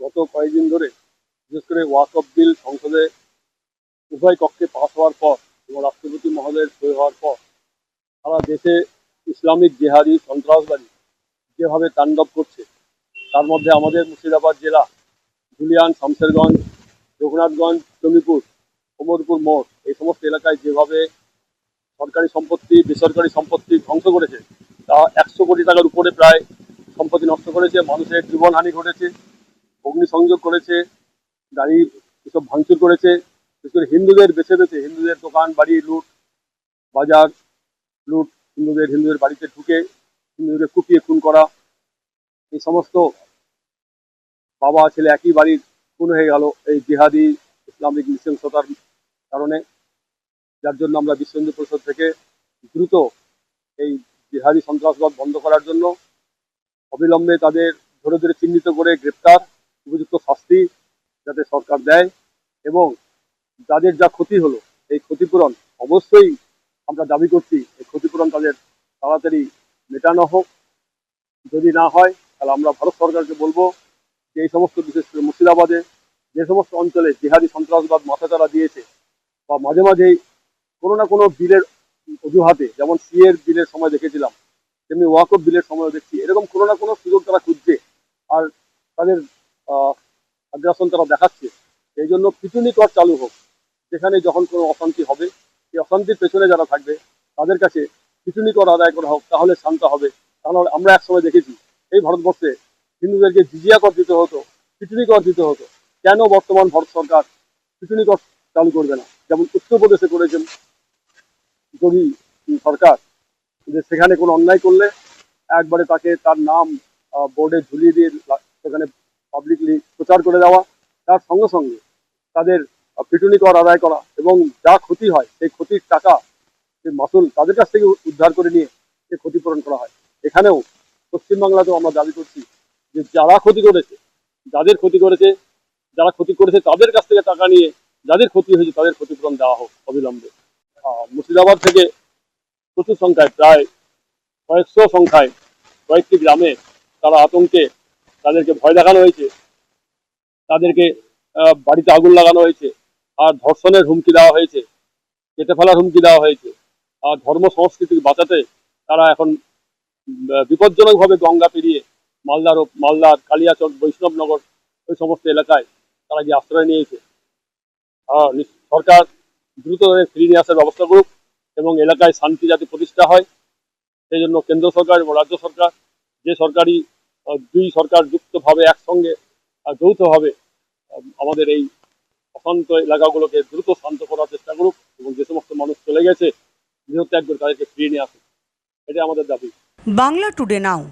গত কয়েকদিন ধরে, বিশেষ করে ওয়াকফ বিল সংসদে উভয় কক্ষে পাশ হওয়ার পর এবং রাষ্ট্রপতি মহোদয়ের সই হওয়ার পর সারা দেশে ইসলামিক জেহাদি সন্ত্রাসবাদী যেভাবে তাণ্ডব করছে, তার মধ্যে আমাদের মুর্শিদাবাদ জেলা ধুলিয়ান শামসেরগঞ্জ রঘুনাথগঞ্জ জমিপুর কোমরপুর মোড়, এই সমস্ত এলাকায় যেভাবে সরকারি সম্পত্তি, বেসরকারি সম্পত্তি ধ্বংস করেছে, তা একশো কোটি টাকার উপরে প্রায় সম্পত্তি নষ্ট করেছে, মানুষের জীবনহানি ঘটেছে। অগ্নিসংযোগ করেছে, গাড়ি এসব ভাঙচুর করেছে, বিশেষ করে হিন্দুদের বেছে বেছে, হিন্দুদের দোকান, বাড়ি, লুট, বাজার, লুট, হিন্দুদের হিন্দুদের বাড়িতে ঢুকে হিন্দুদের কুপিয়ে খুন করা, এই সমস্ত বাবা, ছেলে একই বাড়ির খুন হয়ে গেল এই জিহাদি ইসলামিক নৃশংসতার কারণে। যার জন্য আমরা বিশ্ব হিন্দু পরিষদ থেকে দ্রুত এই জিহাদি সন্ত্রাসবাদ বন্ধ করার জন্য অবিলম্বে তাদের ধরে ধরে চিহ্নিত করে গ্রেপ্তার উপযুক্ত শাস্তি যাতে সরকার দেয় এবং যাদের যা ক্ষতি হলো, এই ক্ষতিপূরণ অবশ্যই আমরা দাবি করছি, এই ক্ষতিপূরণ তাদের তাড়াতাড়ি মেটানো হোক। যদি না হয়, তাহলে আমরা ভারত সরকারকে বলব যে, এই সমস্ত, বিশেষ করে মুর্শিদাবাদে যে সমস্ত অঞ্চলে জিহাদি সন্ত্রাসবাদ মাথাচাড়া দিয়েছে বা মাঝে মাঝেই কোনো না কোনো বিলের অজুহাতে, যেমন সিএর বিলের সময় দেখেছিলাম, তেমনি ওয়াকফ বিলের সময় দেখছি, এরকম কোনো না কোনো সুযোগ তারা খুঁজছে। আর তাদের আগ্রাসন তারা দেখাচ্ছে। সেই জন্য পিটুনি কর চালু হোক। যেখানে যখন কোনো অশান্তি হবে, সেই অশান্তির পেছনে যারা থাকবে, তাদের কাছে পিটুনি কর আদায় করা হোক, তাহলে শান্ত হবে। তাহলে আমরা একসময় দেখেছি, এই ভারতবর্ষে হিন্দুদেরকে জিজিয়া কর দিতে হতো, পিটুনি কর দিতে হতো। কেন বর্তমান ভারত সরকার পিটুনি কর চালু করবে না? যেমন উত্তরপ্রদেশে করেছেন যোগী সরকার, যে সেখানে কোনো অন্যায় করলে একবারে তাকে তার নাম বোর্ডে ঝুলিয়ে দিয়ে সেখানে পাবলিকলি প্রচার করে দেওয়া, তার সঙ্গে সঙ্গে তাদের পিটুনি কর, আদায় করা এবং যা ক্ষতি হয়, সেই ক্ষতির টাকা, সেই মাসুল তাদের কাছ থেকে উদ্ধার করে নিয়ে সে ক্ষতিপূরণ করা হয়। এখানেও পশ্চিমবাংলাতেও আমরা দাবি করছি যে যারা ক্ষতি করেছে, যাদের ক্ষতি করেছে, যারা ক্ষতি করেছে তাদের কাছ থেকে টাকা নিয়ে যাদের ক্ষতি হয়েছে তাদের ক্ষতিপূরণ দেওয়া হোক অবিলম্বে। মুর্শিদাবাদ থেকে প্রচুর সংখ্যায়, প্রায় কয়েকশো সংখ্যায় কয়েকটি গ্রামে তারা আতঙ্কে তাদেরকে ভয় দেখানো হয়েছে। তাদেরকে বাড়িতে আগুন লাগানো হয়েছে। আর ধর্ষণের হুমকি দেওয়া হয়েছে। কেটে ফেলার হুমকি দেওয়া হয়েছে। আর ধর্ম সংস্কৃতি বাঁচাতে তারা এখন বিপজ্জনকভাবে গঙ্গা পেরিয়ে মালদার মালদার কালিয়াচক, বৈষ্ণবনগর ওই সমস্ত এলাকায় তারা গিয়ে আশ্রয় নিয়েছে। সরকার দ্রুত তাদের ফিরিয়ে নিয়ে আসার ব্যবস্থা করুক এবং এলাকায় শান্তি যাতে প্রতিষ্ঠা হয়, সেই জন্য কেন্দ্র সরকার এবং রাজ্য সরকার, যে সরকারি দুই সরকার যুক্তভাবে একসঙ্গে যৌথভাবে আমাদের এই অশান্ত এলাকাগুলোকে দ্রুত শান্ত করার চেষ্টা করুক এবং যে সমস্ত মানুষ চলে গেছে গৃহত্যাগ করে তাদেরকে ফিরিয়ে নিয়ে আসুক। এটা আমাদের দাবি। Bangla today now.